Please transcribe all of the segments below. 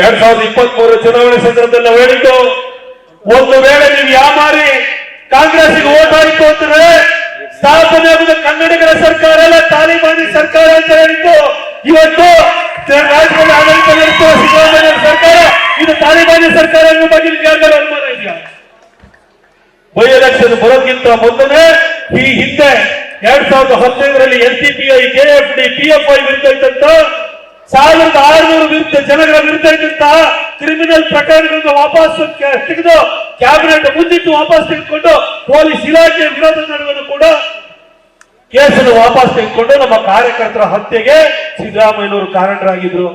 ಎರಡ್ ಸಾವಿರದ ಇಪ್ಪತ್ತ್ ಮೂರು ಚುನಾವಣೆ ಸಂದರ್ಭದಲ್ಲಿ ನಾವು ಹೇಳಿದ್ದು, ಒಂದು ವೇಳೆ ನೀವು ಯಾಮಾರಿ ಕಾಂಗ್ರೆಸ್ಗೆ ಓಟ್ ಆಯ್ತು ಅಂದ್ರೆ ಸ್ಥಾಪನೆ ಆಗುವುದು ಕನ್ನಡಿಗರ ಸರ್ಕಾರ ಅಲ್ಲ, ತಾಲಿಬಾನಿ ಸರ್ಕಾರ ಅಂತ ಹೇಳಿದ್ದು. ಇವತ್ತು ರಾಜ್ಯದಲ್ಲಿ ಆಡಳಿತ ನಡೆಸುವ ಸಿದ್ದರಾಮಯ್ಯ ಸರ್ಕಾರ. ಇದು ತಾಲಿಬಾನಿ ಸರ್ಕಾರ ಅನ್ನೋ ಬಗ್ಗೆ ಯಾರಿಗಾರು ಅನುಮಾನ ಇದೆಯಾ? ಬೈ ಎಲೆಕ್ಷನ್ ಬರೋಕ್ಕಿಂತ ಮೊದಲೇ ಈ ಹಿಂದೆ ಎರಡ್ ಸಾವಿರದ ಹದಿನೈದರಲ್ಲಿ N C P I, K F D, P F I ವಿರುದ್ಧ ಇದ್ದಂತ ಸಾವಿರದ ಆರುನೂರು ವಿರುದ್ಧ ಜನಗಳ ವಿರುದ್ಧ ಇದ್ದಂತ ಕ್ರಿಮಿನಲ್ ಪ್ರಕರಣಗಳನ್ನು ವಾಪಸ್ ತೆಗೆದು ಕ್ಯಾಬಿನೆಟ್ ಮುಂದಿಟ್ಟು ವಾಪಸ್ ತೆಗೆದುಕೊಂಡು ಪೊಲೀಸ್ ಇಲಾಖೆ ವಿರೋಧ ನಡುವೆ ಕೂಡ ಕೇಸನ್ನು ವಾಪಸ್ ತೆಗೆದುಕೊಂಡು ನಮ್ಮ ಕಾರ್ಯಕರ್ತರ ಹತ್ಯೆಗೆ ಸಿದ್ದರಾಮಯ್ಯನವರು ಕಾರಣರಾಗಿದ್ರು.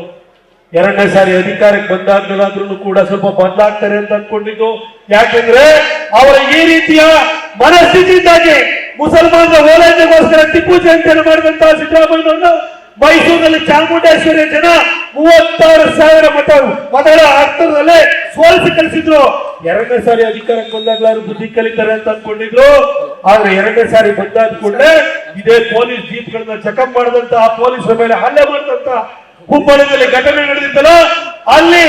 ಎರಡನೇ ಸಾರಿ ಅಧಿಕಾರಕ್ಕೆ ಬಂದಾದ್ಮೇಲಾದ್ರೂ ಕೂಡ ಸ್ವಲ್ಪ ಬದಲಾಗ್ತಾರೆ ಅಂತ ಅನ್ಕೊಂಡಿದ್ದು. ಯಾಕೆಂದ್ರೆ ಅವರ ಈ ರೀತಿಯ ಮನಸ್ಥಿತಿಯಿಂದಾಗಿ ಮುಸಲ್ಮಾನರ ಓಲೈಕೆಗೋಸ್ಕರ ಟಿಪ್ಪು ಜಯಂತಿಯನ್ನು ಮಾಡಿದಂತಹ ಸಿದ್ದರಾಮಯ್ಯನವರನ್ನ ಮೈಸೂರಿನಲ್ಲಿ ಚಾಮುಂಡೇಶ್ವರಿ ಜನ ಮೂವತ್ತಾರು ಸಾವಿರ ಮತ ಮತಗಳ ಅಂತರದಲ್ಲೇ ಸೋಲಿಸಿ ಕಲಿಸಿದ್ರು ಎರಡನೇ ಸಾರಿ ಅಧಿಕಾರಕ್ಕೆ ಬಂದಾಗಲಾರು ಬುದ್ಧಿ ಕಲಿತಾರೆ ಅಂತ ಅನ್ಕೊಂಡಿದ್ರು. ಆದ್ರೆ ಎರಡನೇ ಸಾರಿ ಬಂದಾದ ಕೂಡಲೇ ಇದೇ ಪೊಲೀಸ್ ಜೀಪ್ಗಳನ್ನ ಚೆಕಪ್ ಮಾಡಿದಂತ, ಆ ಪೊಲೀಸರ ಮೇಲೆ ಹಲ್ಲೆ ಮಾಡಿದಂತ ಹುಬ್ಬಳ್ಳಿಯಲ್ಲಿ ಘಟನೆ ನಡೆದಿದ್ದಲ್ಲ ಅಲ್ಲಿ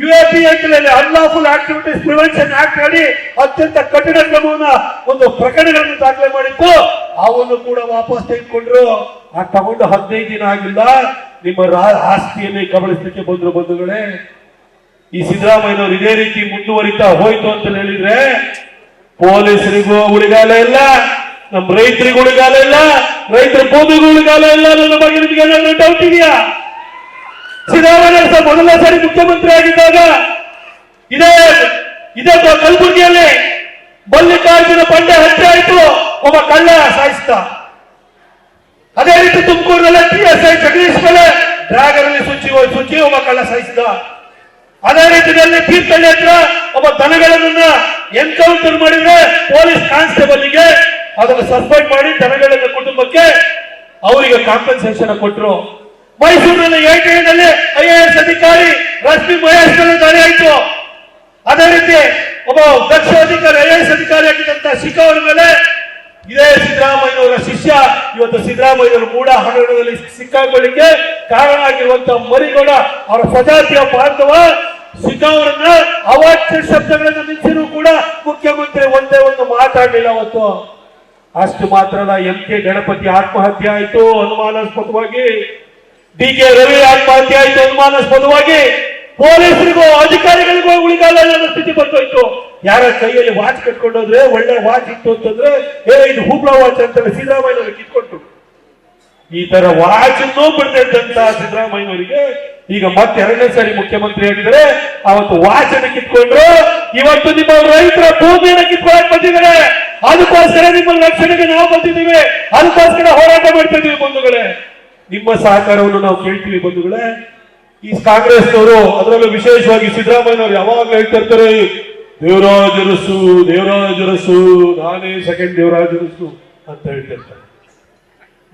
ಯು ಎ ಪಿ ಆಕ್ಟ್ನಲ್ಲಿ ಅನ್ಲಾಫುಲ್ ಆಕ್ಟಿವಿಟೀಸ್ ಪ್ರಿವೆನ್ಷನ್ ಆಕ್ಟ್ ಅಡಿ ಅತ್ಯಂತ ಕಠಿಣ ಕ್ರಮವನ್ನ ಒಂದು ಪ್ರಕರಣಗಳನ್ನು ದಾಖಲೆ ಮಾಡಿತ್ತು. ಅವನ್ನು ಕೂಡ ವಾಪಸ್ ತೆಗೆದುಕೊಂಡ್ರು. ಆ ತಗೊಂಡು ಹದಿನೈದು ದಿನ ಆಗಿಲ್ಲ. ನಿಮ್ಮ ಆಸ್ತಿಯನ್ನೇ ಕಬಳಿಸಲಿಕ್ಕೆ ಬಂದ್ರು ಬಂಧುಗಳೇ. ಈ ಸಿದ್ದರಾಮಯ್ಯನವರು ಇದೇ ರೀತಿ ಮುಂದುವರಿತಾ ಹೋಯ್ತು ಅಂತ ಹೇಳಿದ್ರೆ, ಪೊಲೀಸರಿಗೂ ಉಳಿಗಾಲ ಇಲ್ಲ ನಮ್ಮ ರೈತರಿಗೂ ಉಳಿಗಾಲ ಇಲ್ಲ, ರೈತರ ಭೂಮಿಗೂ ಉಳಿಗಾಲ ಇಲ್ಲ ನನ್ನ ಬಗ್ಗೆ ಡೌಟ್ ಇದೆಯಾ? ಸಿದ್ದರಾಮಯ್ಯ ಮೊದಲ ಸಾರಿ ಮುಖ್ಯಮಂತ್ರಿ ಆಗಿದ್ದಾಗ, ಇದೇ ಇದೇ ಕಲಬುರಗಿಯಲ್ಲಿ ಮಲ್ಲಿಕಾರ್ಜುನ ಬಂಡೆ ಹತ್ಯೆ ಆಯ್ತು. ಒಬ್ಬ ಕಳ್ಳ ಸಾಯಿಸ್ತ. ಅದೇ ರೀತಿ ತುಮಕೂರಿನಲ್ಲಿ ಟಿ ಎಸ್ ಐ ಜಗದೀಶ್ ಮೇಲೆ ಡ್ರಾಗನ್ ಸುಚ್ಚಿ ಸುಚ್ಚಿ ಒಬ್ಬ ಕಳ್ಳ ಸಾಯಿಸಿದ. ಅದೇ ರೀತಿಯಲ್ಲಿ ತೀರ್ಥಹಳ್ಳಿ ಹತ್ರ ಒಬ್ಬ ದನಗಳನ್ನ ಎನ್ಕೌಂಟರ್ ಮಾಡಿದ್ರೆ ಪೊಲೀಸ್ ಕಾನ್ಸ್ಟೇಬಲ್ಗೆ ಅದನ್ನು ಸಸ್ಪೆಂಡ್ ಮಾಡಿ ದನಗಳನ್ನ ಕುಟುಂಬಕ್ಕೆ ಅವರಿಗೆ ಕಾಂಪನ್ಸೇಷನ್ ಕೊಟ್ಟರು ಮೈಸೂರಿನಲ್ಲಿ ಏಟಿನಲ್ಲಿ ಐ ಎ ಎಸ್ ಅಧಿಕಾರಿ ರಶ್ಮಿ ಮಹೇಶ್ ಮೇಲೆ ದಾಳಿ ಆಯ್ತು. ಅದೇ ರೀತಿ ಒಬ್ಬ ದಕ್ಷ ಅಧಿಕಾರಿ ಐ ಎ ಎಸ್ ಅಧಿಕಾರಿ ಆಗಿದ್ದಂತ ಶಿಖಾ ಅವರ ಮೇಲೆ ಇದೇ ಸಿದ್ದರಾಮಯ್ಯನವರ ಶಿಷ್ಯ. ಇವತ್ತು ಸಿದ್ದರಾಮಯ್ಯವರು ಮೂಡ ಹಣದಲ್ಲಿ ಸಿಕ್ಕಾಕೊಳ್ಳಿಕ್ಕೆ ಕಾರಣ ಆಗಿರುವಂತಹ ಮರಿಗೌಡ, ಅವರ ಸ್ವಜಾತಿಯ ಬಾಂಧವ ಸಿದ್ದವರನ್ನ ಅವಾಚ್ಯ ಶಬ್ದಗಳನ್ನು ನಿಂತಿರೂ ಕೂಡ ಮುಖ್ಯಮಂತ್ರಿ ಒಂದೇ ಒಂದು ಮಾತಾಡಲಿಲ್ಲ ಅವತ್ತು. ಅಷ್ಟು ಮಾತ್ರ ಎಂ ಕೆ ಗಣಪತಿ ಆತ್ಮಹತ್ಯೆ ಆಯಿತು ಅನುಮಾನಾಸ್ಪದವಾಗಿ. ಡಿ ಕೆ ರವಿ ಆತ್ಮಹತ್ಯೆ ಆಯಿತು ಅನುಮಾನಾಸ್ಪದವಾಗಿ. ಪೊಲೀಸರಿಗೂ, ಅಧಿಕಾರಿಗಳಿಗೂ ಉಳಿಗಾಲ ಸ್ಥಿತಿ ಬಂದೋಯ್ತು. ಯಾರ ಕೈಯಲ್ಲಿ ವಾಚ್ ಕಟ್ಕೊಂಡೋದ್ರೆ ಒಳ್ಳೆ ವಾಚ್ ಇತ್ತು ಅಂತಂದ್ರೆ ಏ ಇದು ಹೂಬ್ಳ ವಾಚ್ ಅಂತ ಸಿದ್ದರಾಮಯ್ಯನವರು ಕಿತ್ಕೊಟ್ಟು ಈ ತರ ವಾಚ್ ಅನ್ನೂ ಸಿದ್ದರಾಮಯ್ಯ ಸಿದ್ದರಾಮಯ್ಯನವರಿಗೆ ಈಗ ಮತ್ತೆ ಎರಡನೇ ಸಾರಿ ಮುಖ್ಯಮಂತ್ರಿ ಆಗಿದ್ರೆ ಅವತ್ತು ವಾಚ್ ಅನ್ನ ಕಿತ್ಕೊಂಡ್ರು. ಇವತ್ತು ನಿಮ್ಮ ರೈತರ ಭೂಮಿಯನ್ನು ಕಿತ್ಕೊಳಕ್ ಬಂದಿದ್ದಾರೆ. ಅದಕ್ಕೋಸ್ಕರ ನಿಮ್ಮ ರಕ್ಷಣೆಗೆ ನಾವು ಬಂದಿದ್ದೀವಿ. ಅದಕ್ಕೋಸ್ಕರ ಹೋರಾಟ ಮಾಡ್ತಾ ಬಂಧುಗಳೇ. ನಿಮ್ಮ ಸಹಕಾರವನ್ನು ನಾವು ಕೇಳ್ತೀವಿ ಬಂಧುಗಳೇ. ಈ ಕಾಂಗ್ರೆಸ್ನವರು ಅದರಲ್ಲೂ ವಿಶೇಷವಾಗಿ ಸಿದ್ದರಾಮಯ್ಯನವರು ಯಾವಾಗಲೂ ಹೇಳ್ತಾ ಇರ್ತಾರೆ, ದೇವರಾಜರಸು ದೇವರಾಜರಸು, ನಾನೇ ಸೆಕೆಂಡ್ ದೇವರಾಜರಸು ಅಂತ ಹೇಳ್ತಾ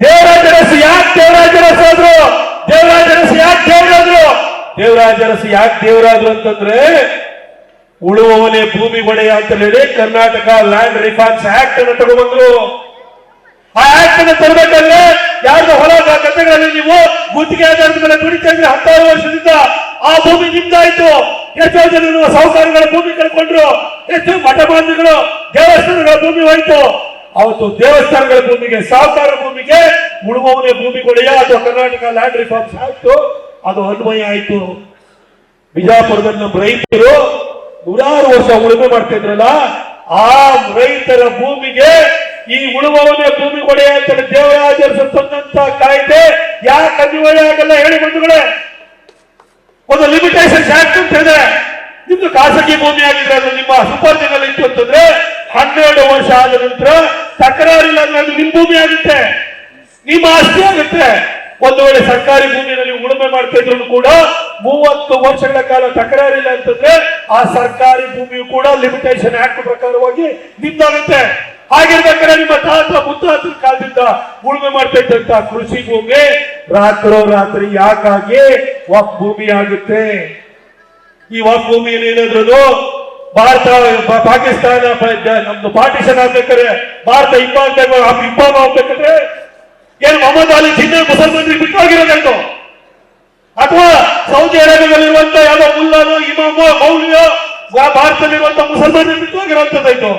ದೇವರಾಜರಸು ಯಾಕೆ ದೇವರಾಜರಸು? ಆದ್ರು ದೇವರಾಜರಸು ಯಾಕೆ ದೇವರಾದ್ರು ದೇವರಾಜರಸು ಯಾಕೆ ದೇವರಾದ್ರು ಅಂತಂದ್ರೆ, ಉಳುವವನೇ ಭೂಮಿ ಒಡೆಯ ಅಂತ ಹೇಳಿ ಕರ್ನಾಟಕ ಲ್ಯಾಂಡ್ ರಿಫಾರ್ಮ್ಸ್ ಆಕ್ಟ್ ಅನ್ನು ತಗೊಂಡ್ಬಂದ್ರು ಆ ಆಕ್ಟ್ ಅನ್ನು ತರಬೇಕಾದ್ರೆ ಯಾರ್ದು ಹೊಲ ಗದ್ದೆಗಳಲ್ಲಿ ನೀವು ಗುತ್ತಿಗೆ ಆಧಾರದ ಮೇಲೆ ದುಡಿತಾ ಇದ್ರೆ ಹತ್ತಾರು ವರ್ಷದಿಂದ ಆ ಭೂಮಿ ನಿಮ್ದಾಯ್ತು. ಎಷ್ಟೋ ಜನ ಸಹಕಾರಿಗಳ ಭೂಮಿ ಕಳ್ಕೊಂಡ್ರು. ಎಷ್ಟು ಮಠ ಮಂದಿಗಳು ದೇವಸ್ಥಾನಗಳ ಭೂಮಿ ಹೋಯ್ತು. ಅವತ್ತು ದೇವಸ್ಥಾನಗಳ ಭೂಮಿಗೆ ಸಹಕಾರ ಭೂಮಿಗೆ ಉಳುವವನೇ ಭೂಮಿ ಕೊಡೆಯ ಅಥವಾ ಕರ್ನಾಟಕ ಲ್ಯಾಂಡ್ ರಿಫಾರ್ಮ್ಸ್ ಆಯ್ತು, ಅದು ಅನ್ವಯ ಆಯ್ತು. ಬಿಜಾಪುರದಲ್ಲಿ ನಮ್ಮ ರೈತರು ನೂರಾರು ವರ್ಷ ಉಳುಮೆ ಮಾಡ್ತಾ ಇದ್ರಲ್ಲ, ಆ ರೈತರ ಭೂಮಿಗೆ ಈ ಉಳುವವನೇ ಭೂಮಿ ಕೊಡೆಯ ಅಂತ ದೇವರಾಜರು ತಂದಂತ ಕಾಯ್ದೆ ಯಾಕೆ ಅನ್ವಯ ಆಗಲ್ಲ ಹೇಳಿ ಬಂಧುಗಳೇ. ಒಂದು ಲಿಮಿಟೇಷನ್ ಆಕ್ಟ್ ಅಂತ ಇದೆ ನಿಮ್ದು ಖಾಸಗಿ ಭೂಮಿ ಆಗಿದ್ರೆ ಅದು ನಿಮ್ಮ ಸುಪರ್ಜಿನಲ್ಲಿ ಇತ್ತು ಅಂತಂದ್ರೆ ಹನ್ನೆರಡು ವರ್ಷ ಆದ ನಂತರ ತಕರಾರಿಲ್ಲ ಅಂದ್ರೆ ಅದು ನಿಮ್ ಭೂಮಿ ಆಗುತ್ತೆ. ನಿಮ್ಮ ಆಸ್ತಿ ಆಗುತ್ತೆ. ಒಂದು ವೇಳೆ ಸರ್ಕಾರಿ ಭೂಮಿಯಲ್ಲಿ ಉಳುಮೆ ಮಾಡ್ತಾ ಇದ್ರು ಕೂಡ ಮೂವತ್ತು ವರ್ಷಗಳ ಕಾಲ ತಕರಾರಿಲ್ಲ ಅಂತಂದ್ರೆ ಆ ಸರ್ಕಾರಿ ಭೂಮಿಯು ಕೂಡ ಲಿಮಿಟೇಷನ್ ಆಕ್ಟ್ ಪ್ರಕಾರವಾಗಿ ನಿಮ್ದಾಗುತ್ತೆ. ಹಾಗಿರ್ಬೇಕಾದ್ರೆ ನಿಮ್ಮ ತಾತ ಮುತ್ತಾತರ ಕಾಲದಿಂದ ಉಳುಮೆ ಮಾಡ್ತಕ್ಕಂತ ಕೃಷಿ ಭೂಮಿ. ರಾತ್ರೋ ರಾತ್ರಿ ಯಾಕಾಗಿ ವಾಕ್ ಭೂಮಿ ಆಗುತ್ತೆ? ಈ ವಾಕ್ ಭೂಮಿಯಲ್ಲಿ ಏನಾದ್ರು ಭಾರತ ಪಾಕಿಸ್ತಾನ ನಮ್ದು ಪಾರ್ಟಿಷನ್ ಆಗ್ಬೇಕಾದ್ರೆ ಭಾರತ ಇಬ್ಬಾಗ ಇಬ್ಬಾಗ ಆಗ್ಬೇಕಂದ್ರೆ ಏನು ಮೊಹಮ್ಮದ್ ಅಲಿ ಜಿನ್ನ ಮುಸಲ್ಮಾನರಿಗೆ ಬಿಟ್ಟು ಹೋಗಿರೋದಂಟು ಅಥವಾ ಸೌದಿ ಅರೇಬಿಯಾದಲ್ಲಿರುವಂತ ಯಾವ ಮುಲ್ಲ ಮೌಲ್ಯ ಭಾರತದಲ್ಲಿರುವಂತ ಮುಸಲ್ಮಾನರು ಬಿಟ್ಟು ಹೋಗಿರುವಂತದ್ದಾಯ್ತು